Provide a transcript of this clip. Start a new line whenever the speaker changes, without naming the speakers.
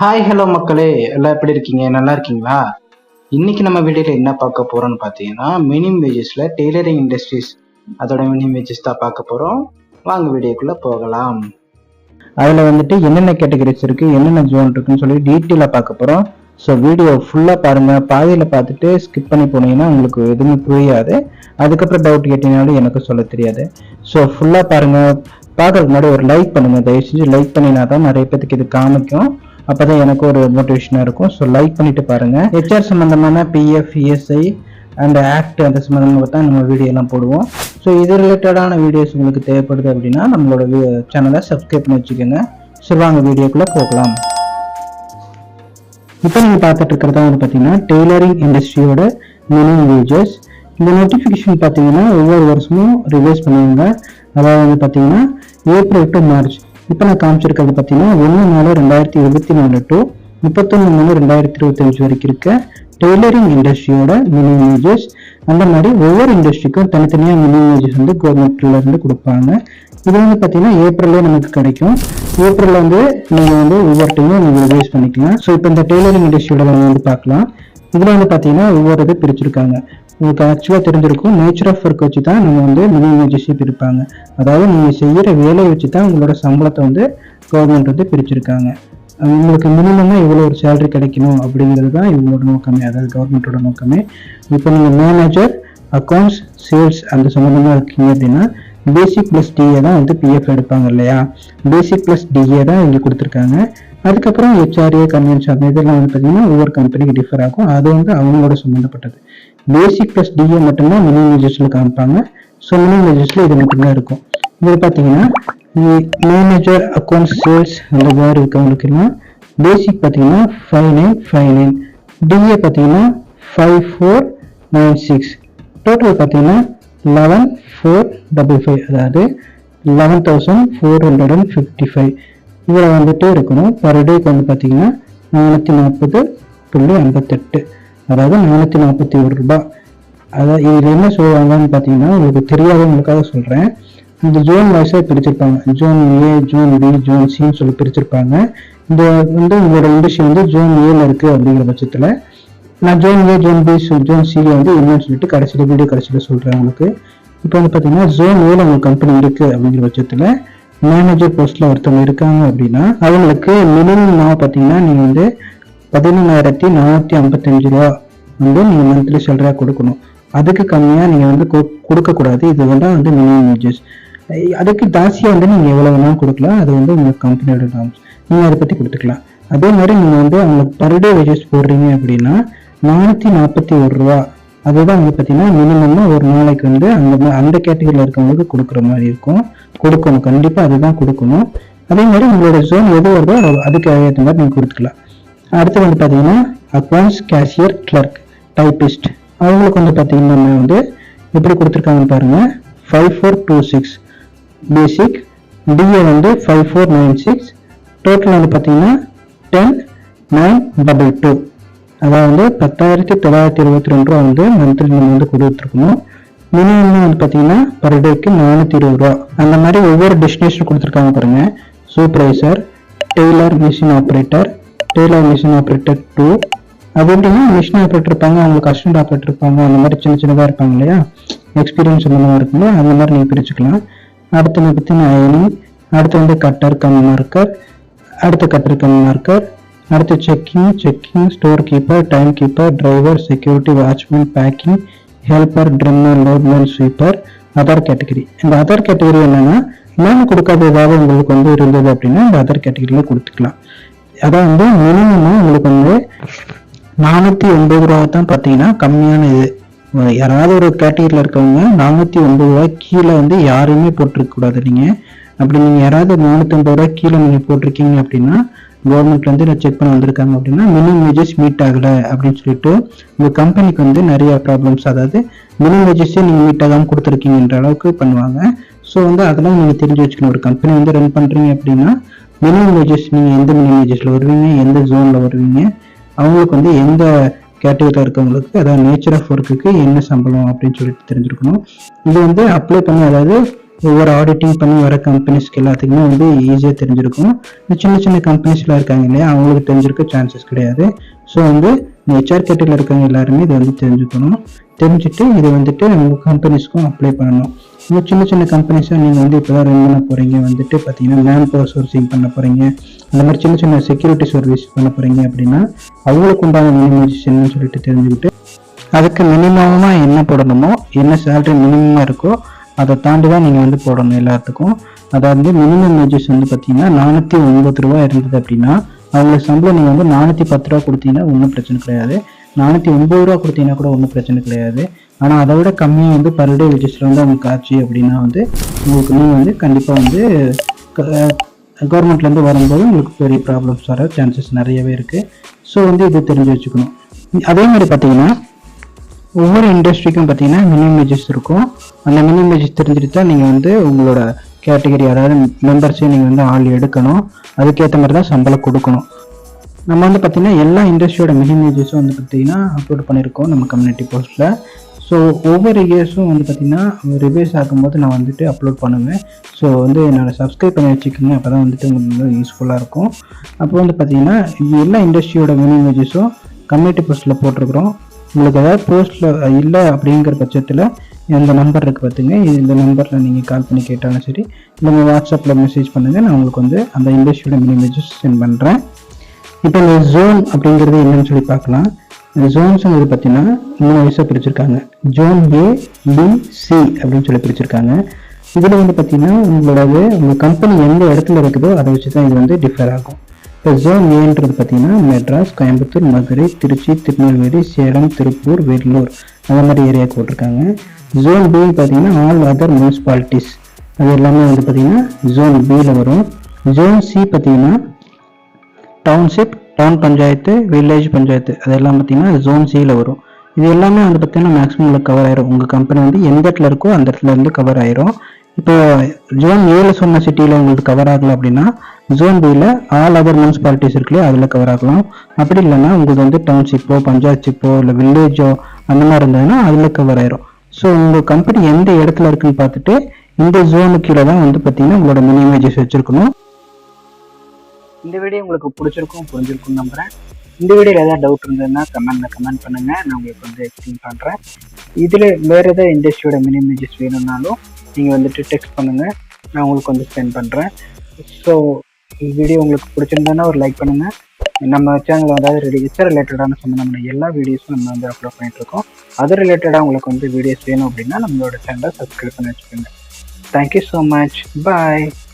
hi hello மக்களே எல்லாம் எப்படி இருக்கீங்க நல்லா இருக்கீங்களா இன்னைக்கு நம்ம வீடியோவில் என்ன பார்க்க போறோம்னு பார்த்தீங்கன்னா மினிமம் வேஜஸ்ல டெய்லரிங் இண்டஸ்ட்ரீஸ் அதோட மினிமம் வேஜஸ் தான் பார்க்க போகிறோம் வாங்க வீடியோக்குள்ளே போகலாம் அதில் வந்துட்டு என்னென்ன கேட்டகரிஸ் இருக்குது என்னென்ன ஜோன் இருக்குன்னு சொல்லி டீட்டெயிலாக பார்க்க போகிறோம் ஸோ வீடியோ ஃபுல்லாக பாருங்கள் பாதையில் பார்த்துட்டு ஸ்கிப் பண்ணி போனீங்கன்னா உங்களுக்கு எதுவுமே புரியாது அதுக்கப்புறம் டவுட் கேட்டீங்கனாலும் எனக்கு சொல்ல தெரியாது ஸோ ஃபுல்லாக பாருங்கள் பார்க்குறதுக்கு முன்னாடி ஒரு லைக் பண்ணுங்கள் தயவு செஞ்சு லைக் பண்ணினா தான் நிறைய பேத்துக்கு இது காமிக்கும் அப்போதான் எனக்கு ஒரு மோட்டிவேஷனாக இருக்கும் ஸோ லைக் பண்ணிட்டு பாருங்கள் ஹெச்ஆர் சம்மந்தமான PF ESI and e act அந்த சம்மந்தமாக தான் நம்ம வீடியோலாம் போடுவோம் ஸோ இது ரிலேட்டடான வீடியோஸ் உங்களுக்கு தேவைப்படுது அப்படின்னா நம்மளோட சேனலை சப்ஸ்கிரைப் பண்ணி வச்சுக்கோங்க ஸோ வாங்க வீடியோக்குள்ளே போகலாம் இப்போ நீங்கள் பார்த்துட்டு இருக்கிறதா வந்து பார்த்தீங்கன்னா டெய்லரிங் இண்டஸ்ட்ரியோட மினிமம் வேஜஸ் இந்த நோட்டிஃபிகேஷன் பார்த்தீங்கன்னா ஒவ்வொரு வருஷமும் ரிவைஸ் பண்ணுவாங்க அதாவது வந்து பார்த்தீங்கன்னா ஏப்ரல் டு மார்ச் இப்போ நான் காமிச்சிருக்கிறது பார்த்தீங்கன்னா ஒன்று நாலு ரெண்டாயிரத்தி இருபத்தி நாலு டு முப்பத்தொன்று மூணு ரெண்டாயிரத்தி இருபத்தஞ்சு வரைக்கும் இருக்க டெய்லரிங் இண்டஸ்ட்ரியோட மினி இமேஜஸ் அந்த மாதிரி ஒவ்வொரு இண்டஸ்ட்ரிக்கும் தனித்தனியாக மினி இமேஜஸ் வந்து கவர்மெண்ட்லேருந்து கொடுப்பாங்க இது வந்து பார்த்தீங்கன்னா ஏப்ரல்லே நமக்கு கிடைக்கும் ஏப்ரல்ல வந்து நீங்கள் வந்து ஒவ்வொரு டைமும் நீங்கள் ரிவைஸ் பண்ணிக்கலாம் ஸோ இப்போ இந்த டெய்லரிங் இண்டஸ்ட்ரியோட நம்ம வந்து பார்க்கலாம் இதில் வந்து பார்த்தீங்கன்னா ஒவ்வொரு இதை பிரிச்சிருக்காங்க உங்களுக்கு ஆக்சுவலாக தெரிஞ்சிருக்கும் நேச்சர் ஆஃப் ஒர்க் வச்சு தான் நம்ம வந்து மினிமம் வேஜஸ் பிரிப்பாங்க அதாவது நீங்கள் செய்கிற வேலையை வச்சு தான் உங்களோட சம்பளத்தை வந்து கவர்மெண்ட் வந்து பிரிச்சிருக்காங்க உங்களுக்கு மினிமமாக இவ்வளோ ஒரு சேலரி கிடைக்கணும் அப்படிங்கிறது தான் இவங்களோட நோக்கமே அதாவது கவர்மெண்ட்டோட நோக்கமே இப்போ நீங்கள் மேனேஜர் அக்கௌண்ட்ஸ் சேல்ஸ் அந்த சம்மந்தமாக இருக்கீங்க அப்படின்னா பேசிக் ப்ளஸ் டிஏ தான் வந்து பிஎஃப் எடுப்பாங்க இல்லையா பேசிக் ப்ளஸ் டிஏ தான் இங்கே கொடுத்துருக்காங்க அதுக்கப்புறம் ஹெச்ஆர்ஏ கன்வென்ஷன் அந்த இதெல்லாம் வந்து பார்த்தீங்கன்னா ஒவ்வொரு கம்பெனிக்கு டிஃபர் ஆகும் அது வந்து அவங்களோட சம்மந்தப்பட்டது பேசிக் ப்ளஸ் டிஏ மட்டும்தான் மினிமம் மெஜர்ஸில் காமிப்பாங்க ஸோ மினிமம் மெஜர்ஸில் இது மட்டும்தான் இருக்கும் இது பார்த்தீங்கன்னா மேனேஜர் அக்கௌண்ட் சேல்ஸ் அந்த மாதிரி இருக்கவங்களுக்குலாம் பேசிக் பார்த்தீங்கன்னா five nine five nine DA பார்த்தீங்கன்னா five four nine six total பார்த்தீங்கன்னா லெவன் ஃபோர் டபுள் ஃபைவ் அதாவது eleven thousand four hundred and fifty five இதில் வந்துட்டு இருக்கணும் பர் டேக்கு வந்து பார்த்தீங்கன்னா நானூற்றி நாற்பது புள்ளி ஐம்பத்தெட்டு அதாவது நானூற்றி நாற்பத்தி ஒரு ரூபாய் அதாவது இது என்ன சொல்லுவாங்கன்னு பார்த்தீங்கன்னா உங்களுக்கு தெரியாதவங்களுக்காக சொல்கிறேன் இந்த ஜோன் வைஸாக பிரிச்சிருப்பாங்க zone A zone B zone சின்னு சொல்லி பிரிச்சிருப்பாங்க இந்த வந்து உங்களோட இண்டஸ்ட்ரி வந்து ஜோன் ஏல இருக்கு அப்படிங்கிற பட்சத்தில் நான் zone A zone B zone C வந்து என்னன்னு சொல்லிட்டு கடைசியில வீடியோ கடைசியில் சொல்கிறேன் உங்களுக்கு இப்போ வந்து பார்த்தீங்கன்னா ஜோன் ஏல உங்க கம்பெனி இருக்குது அப்படிங்கிற பட்சத்தில் மேனேஜர் போஸ்ட்டில் ஒருத்தவங்க இருக்காங்க அப்படின்னா அவங்களுக்கு நான் பார்த்தீங்கன்னா நீங்க வந்து பதினொன்றாயிரத்தி நானூற்றி ஐம்பத்தஞ்சு ரூபா வந்து நீங்கள் மந்த்லி சேலரியாக கொடுக்கணும் அதுக்கு கம்மியாக நீங்கள் வந்து கொடுக்கக்கூடாது இது வந்து வந்து மினிமம் வேஜஸ் அதுக்கு ஜாஸ்தியாக வந்து நீங்கள் எவ்வளோ வேணாலும் கொடுக்கலாம் அது வந்து உங்கள் கம்பெனியோட நார்ம்ஸ் நீங்கள் அதை பற்றி கொடுத்துக்கலாம் அதே மாதிரி நீங்கள் வந்து அவங்களுக்கு பர் டே வேஜஸ் போடுறீங்க அப்படின்னா நானூற்றி நாற்பத்தி ஒரு ரூபா அதுதான் வந்து பார்த்தீங்கன்னா மினிமம்னா ஒரு நாளைக்கு வந்து அந்த அந்த கேட்டகரியில் இருக்கவங்களுக்கு கொடுக்குற மாதிரி இருக்கும் கொடுக்கணும் கண்டிப்பாக அதுதான் கொடுக்கணும் அதே மாதிரி உங்களோட ஜோன் எது வருதோ அதுக்கு ஏற்ற மாதிரி நீங்கள் கொடுத்துக்கலாம் அடுத்து வந்து பார்த்தீங்கன்னா அக்வான்ஸ் கேஷியர் கிளர்க் டைப்பிஸ்ட் அவங்களுக்கு வந்து பார்த்தீங்கன்னா வந்து எப்படி கொடுத்துருக்காங்கன்னு பாருங்கள் five four two six basic DA வந்து five four nine six total வந்து பார்த்தீங்கன்னா டென் நைன் டபுள் டூ அதாவது பத்தாயிரத்தி தொள்ளாயிரத்தி இருபத்தி ரெண்டு ரூபா வந்து மந்த்லி நம்ம வந்து கொடுத்துருக்கணும் மினிமம் வந்து பார்த்தீங்கன்னா பர் டேக்கு நானூற்றி இருபது ரூபா அந்த மாதிரி ஒவ்வொரு டெஸ்டினேஷன் கொடுத்துருக்காங்க பாருங்கள் supervisor tailor machine operator tailor machine operator two அது எப்படின்னா மிஷின் ஆப்ரேட்டர் இருப்பாங்க அவங்களுக்கு அசிஸ்டன்ட் ஆப்ரேட்டர் இருப்பாங்க அந்த மாதிரி சின்ன சின்னதாக இருப்பாங்க இல்லையா எக்ஸ்பீரியன்ஸ் அந்த மாதிரி இருக்கும் அந்த மாதிரி நீங்கள் பிரிச்சுக்கலாம் அடுத்து நிபத்தின அயனி அடுத்து வந்து கட்டர் கம் மார்க்கர் அடுத்த கட்டர் கம் மார்க்கர் அடுத்து checking checking store keeper time keeper driver security watchman packing helper trimmer loadman sweeper other category இந்த அதர் கேட்டகரி என்னென்னா மேம் கொடுக்காத ஏதாவது உங்களுக்கு வந்து இருந்தது அப்படின்னா இந்த அதர் கேட்டகரியில் கொடுத்துக்கலாம் அதான் வந்து மினிமம் உங்களுக்கு வந்து நானூற்றி ஒன்பது ரூபா தான் பார்த்தீங்கன்னா கம்மியான இது யாராவது ஒரு கேட்டகரியில் இருக்கவங்க நானூற்றி ஒன்பது ரூபா கீழே வந்து யாருமே போட்டிருக்கக்கூடாது நீங்கள் அப்படி நீங்கள் யாராவது நானூற்றம்பது ரூபாய் கீழே நீங்கள் போட்டிருக்கீங்க அப்படின்னா கவர்மெண்ட்ல வந்து செக் பண்ண வந்திருக்காங்க அப்படின்னா மினிமம் வேஜஸ் மீட் ஆகலை அப்படின்னு சொல்லிட்டு உங்கள் கம்பெனிக்கு வந்து நிறைய ப்ராப்ளம்ஸ் அதாவது மினிமம் வேஜஸே நீங்கள் மீட் ஆகாமல் கொடுத்துருக்கீங்கன்ற அளவுக்கு பண்ணுவாங்க ஸோ வந்து அதெல்லாம் நீங்கள் தெரிஞ்சு வச்சுக்கணும் ஒரு கம்பெனி வந்து ரன் பண்ணுறீங்க அப்படின்னா மினிமம் வேஜஸ் நீங்கள் எந்த மினிமம் வேஜஸில் வருவீங்க எந்த ஜோனில் வருவீங்க அவங்களுக்கு வந்து எந்த கேட்டகரியில் இருக்கவங்களுக்கு அதாவது நேச்சர் ஆஃப் ஒர்க்குக்கு என்ன சம்பளம் அப்படின்னு சொல்லிட்டு தெரிஞ்சுருக்கணும் இது வந்து அப்ளை பண்ணி அதாவது ஒவ்வொரு ஆடிட்டிங் பண்ணி வர கம்பெனிஸ்க்கு எல்லாத்துக்குமே வந்து ஈஸியாக தெரிஞ்சிருக்கும் இந்த சின்ன சின்ன கம்பெனிஸ்லாம் இருக்காங்க இல்லையா அவங்களுக்கு தெரிஞ்சிருக்க சான்சஸ் கிடையாது ஸோ வந்து இந்த ஹெச்ஆர் கேட்டில் இருக்கிறவங்க எல்லாருமே இதை வந்து தெரிஞ்சுக்கணும் தெரிஞ்சுட்டு இது வந்துட்டு உங்கள் கம்பெனிஸ்க்கும் அப்ளை பண்ணணும் இன்னும் சின்ன சின்ன கம்பெனிஸாக நீங்கள் வந்து இப்போ தான் ரன் பண்ண போகிறீங்க வந்துட்டு பார்த்தீங்கன்னா மேன் பவர் சோர்சிங் பண்ண போகிறீங்க அந்த மாதிரி சின்ன சின்ன செக்யூரிட்டி சர்வீஸ் பண்ண போகிறீங்க அப்படின்னா அவங்களுக்கு உண்டான மினிமைசேஷன் சொல்லிட்டு தெரிஞ்சுக்கிட்டு அதுக்கு மினிமமாக என்ன போடணுமோ என்ன சேலரி மினிமமாக இருக்கோ அதை தாண்டி தான் நீங்கள் வந்து போடணும் எல்லாத்துக்கும் அதாவது மினிமம் வேஜஸ் வந்து பார்த்தீங்கன்னா நானூற்றி ஒன்பது ரூபா இருந்தது அப்படின்னா அவங்களுக்கு சம்பளம் நீங்கள் வந்து நானூற்றி பத்து ரூபா கொடுத்தீங்கன்னா ஒன்றும் பிரச்சனை கிடையாது நானூற்றி ஒம்பது ரூபா கொடுத்தீங்கன்னா கூட ஒன்றும் பிரச்சனை கிடையாது ஆனால் அதை விட கம்மியாக வந்து பர் டே விஜிஸ்டர் வந்து அவங்களுக்கு ஆச்சு அப்படின்னா வந்து உங்களுக்கு நீங்கள் வந்து கண்டிப்பாக வந்து கவர்மெண்ட்லேருந்து வரும்போது உங்களுக்கு பெரிய ப்ராப்ளம்ஸ் வர சான்சஸ் நிறையவே இருக்குது ஸோ வந்து இது தெரிஞ்சு வச்சுக்கணும் அதே மாதிரி பார்த்தீங்கன்னா ஒவ்வொரு இண்டஸ்ட்ரிக்கும் பார்த்தீங்கன்னா மினிமம் வேஜஸ் இருக்கும் அந்த மினிமம் வேஜஸ் தெரிஞ்சுட்டு தான் நீங்கள் வந்து உங்களோட கேட்டகிரி அதாவது மெம்பர்ஸே நீங்கள் வந்து ஆள் எடுக்கணும் அதுக்கேற்ற மாதிரி தான் சம்பளம் கொடுக்கணும் நம்ம வந்து பார்த்திங்கன்னா எல்லா இண்டஸ்ட்ரியோட மினிமம் வந்து பார்த்திங்கன்னா அப்லோட் பண்ணியிருக்கோம் நம்ம கம்யூனிட்டி போஸ்ட்டில் ஸோ ஒவ்வொரு இயர்ஸும் வந்து பார்த்திங்கன்னா ரிவைஸ் ஆகும்போது நான் வந்துட்டு அப்லோட் பண்ணுவேன் ஸோ வந்து என்னோடய சப்ஸ்கிரைப் பண்ணி வச்சுக்கோங்க அப்போ தான் வந்துட்டு உங்களுக்கு யூஸ்ஃபுல்லாக இருக்கும் அப்போ வந்து பார்த்திங்கன்னா எல்லா இண்டஸ்ட்ரியோட மினிமம் கம்யூனிட்டி போஸ்ட்டில் போட்டிருக்கிறோம் உங்களுக்கு ஏதாவது போஸ்ட்டில் இல்லை அப்படிங்கிற பட்சத்தில் இந்த நம்பர் இருக்குது பார்த்துங்க இந்த நம்பரில் நீங்கள் கால் பண்ணி கேட்டாலும் சரி இல்லை வாட்ஸ்அப்பில் மெசேஜ் பண்ணுங்கள் நான் உங்களுக்கு வந்து அந்த இண்டஸ்ட்ரியோட மினி சென்ட் பண்ணுறேன் இப்போ இந்த ஜோன் அப்படிங்கிறது என்னென்னு சொல்லி பார்க்கலாம் இந்த ஜோன்ஸுங்கிறது பார்த்தீங்கன்னா மூணு வயசாக பிரிச்சிருக்காங்க ஜோன் ஏ பி சி அப்படின்னு சொல்லி பிரிச்சிருக்காங்க இதில் வந்து பார்த்தீங்கன்னா உங்களோட உங்கள் கம்பெனி எந்த இடத்துல இருக்குதோ அதை வச்சு தான் இது வந்து டிஃபர் ஆகும் இப்போ ஜோன் ஏன்றது பார்த்தீங்கன்னா மெட்ராஸ் கோயம்புத்தூர் மதுரை திருச்சி திருநெல்வேலி சேலம் திருப்பூர் வெள்ளூர் அந்த மாதிரி ஏரியாவுக்கு போட்டிருக்காங்க ஜோன் பி பார்த்தீங்கன்னா ஆல் அதர் முனிசிபாலிட்டிஸ் அது எல்லாமே வந்து பார்த்தீங்கன்னா ஜோன் பியில் வரும் ஜோன் சி பார்த்தீங்கன்னா township town panchayat village panchayat அதெல்லாம் பார்த்தீங்கன்னா ஜோன் சியில் வரும் இது எல்லாமே வந்து பார்த்தீங்கன்னா மேக்ஸிமம் கவர் ஆயிரும் உங்கள் கம்பெனி வந்து எந்த இடத்துல இருக்கோ அந்த இடத்துல இருந்து கவர் ஆயிரும் இப்போ ஜோன் ஏழு சொன்ன சிட்டியில் உங்களுக்கு கவர் ஆகலை அப்படின்னா ஜோன் பியில் ஆல் அதர் முனிசிபாலிட்டிஸ் இருக்குல்லையே அதில் கவர் ஆகலாம் அப்படி இல்லைன்னா உங்களுக்கு வந்து டவுன்ஷிப்போ பஞ்சாயத்துப்போ இல்லை வில்லேஜோ அந்த மாதிரி இருந்ததுன்னா அதில் கவர் ஆயிரும் ஸோ உங்கள் கம்பெனி எந்த இடத்துல இருக்குன்னு பார்த்துட்டு இந்த ஜோனு கீழே தான் வந்து பார்த்தீங்கன்னா உங்களோட மினி இமேஜஸ் வச்சுருக்கணும் இந்த வீடியோ உங்களுக்கு பிடிச்சிருக்கும் புரிஞ்சிருக்கும் நம்புகிறேன் இந்த வீடியோவில் ஏதாவது டவுட் இருந்ததுன்னா கமெண்ட்டில் கமெண்ட் பண்ணுங்கள் நான் உங்களுக்கு வந்து எக்ஸ்பிளைன் பண்ணுறேன் இதில் வேறு ஏதாவது இண்டஸ்ட்ரியோட மினி இமேஜஸ் வேணும்னாலும் நீங்கள் வந்துட்டு டெக்ஸ்ட் பண்ணுங்கள் நான் உங்களுக்கு வந்து சென்ட் பண்ணுறேன் ஸோ இந்த வீடியோ உங்களுக்கு பிடிச்சிருந்தேன்னா ஒரு லைக் பண்ணுங்கள் நம்ம சேனலில் அதாவது ரிலீஸ் ரிலேட்டடான சம்மந்தமான எல்லா வீடியோஸும் நம்ம வந்து அப்லோட் பண்ணிட்டுருக்கோம் அது ரிலேட்டடாக உங்களுக்கு வந்து வீடியோஸ் வேணும் அப்படின்னா நம்மளோட சேனலை சப்ஸ்கிரைப் பண்ணி வச்சுக்கோங்க தேங்க்யூ ஸோ மச் பாய்